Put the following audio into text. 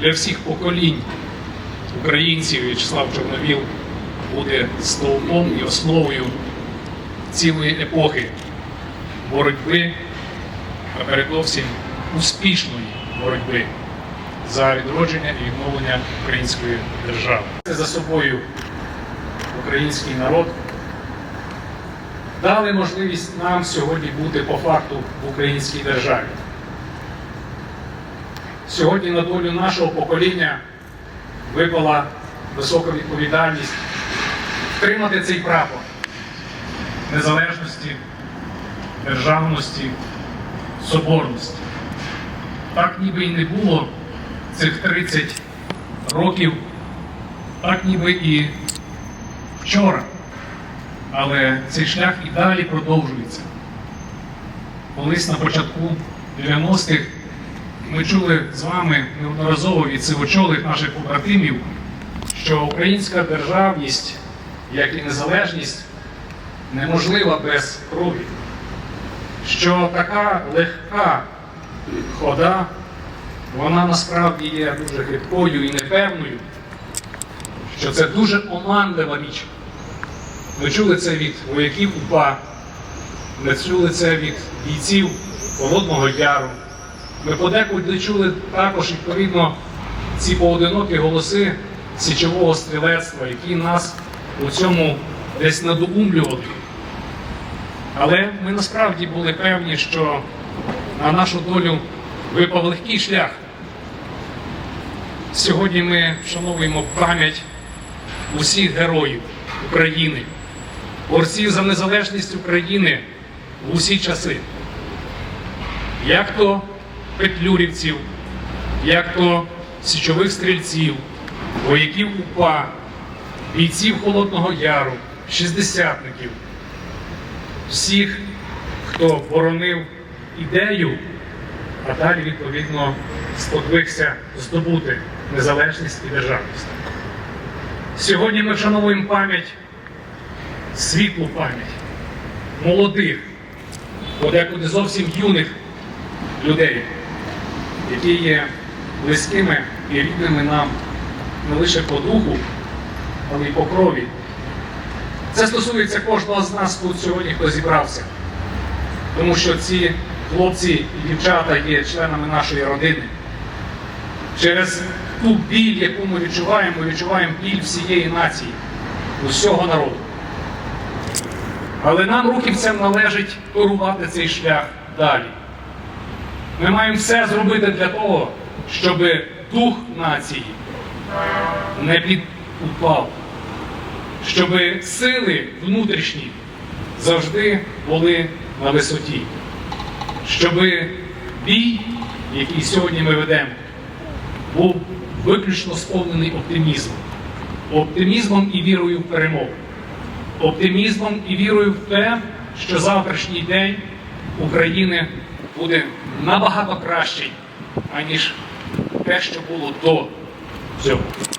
Для всіх поколінь українців В'ячеслав Чорновіл буде стовпом і основою цілої епохи боротьби, а передовсім успішної боротьби за відродження і відновлення української держави. Це за собою український народ дали можливість нам сьогодні бути по факту в українській державі. Сьогодні на долю нашого покоління випала висока відповідальність втримати цей прапор незалежності, державності, соборності. Так ніби і не було цих 30 років, так ніби і вчора. Але цей шлях і далі продовжується. Колись на початку 90-х ми чули з вами неодноразово від сивочолих наших побратимів, що українська державність, як і незалежність, неможлива без крові, що така легка хода, вона насправді є дуже хиткою і непевною, що це дуже оманлива річ. Ми чули це від вояків УПА, ми чули це від бійців Холодного Яру. Ми подекуди чули також відповідно ці поодинокі голоси січового стрілецтва, які нас у цьому десь надоумлювали. Але ми насправді були певні, що на нашу долю випав легкий шлях. Сьогодні ми вшановуємо пам'ять усіх героїв України, борців за незалежність України в усі часи. Як то петлюрівців, як то січових стрільців, вояків УПА, бійців Холодного Яру, шістдесятників, всіх, хто боронив ідею, а далі, відповідно, сподвигся здобути незалежність і державність. Сьогодні ми вшановуємо пам'ять, світлу пам'ять, молодих, подекуди зовсім юних людей, які є близькими і рідними нам не лише по духу, але й по крові. Це стосується кожного з нас тут сьогодні, хто зібрався. Тому що ці хлопці і дівчата є членами нашої родини. Через ту біль, яку ми відчуваємо, ми відчуваємо біль всієї нації, усього народу. Але нам, рухівцям, належить турувати цей шлях далі. Ми маємо все зробити для того, щоб дух нації не підупав, щоб сили внутрішні завжди були на висоті, щоб бій, який сьогодні ми ведемо, був виключно сповнений оптимізмом, оптимізмом і вірою в перемогу, оптимізмом і вірою в те, що завтрашній день України буде набагато кращий, аніж те, що було до цього.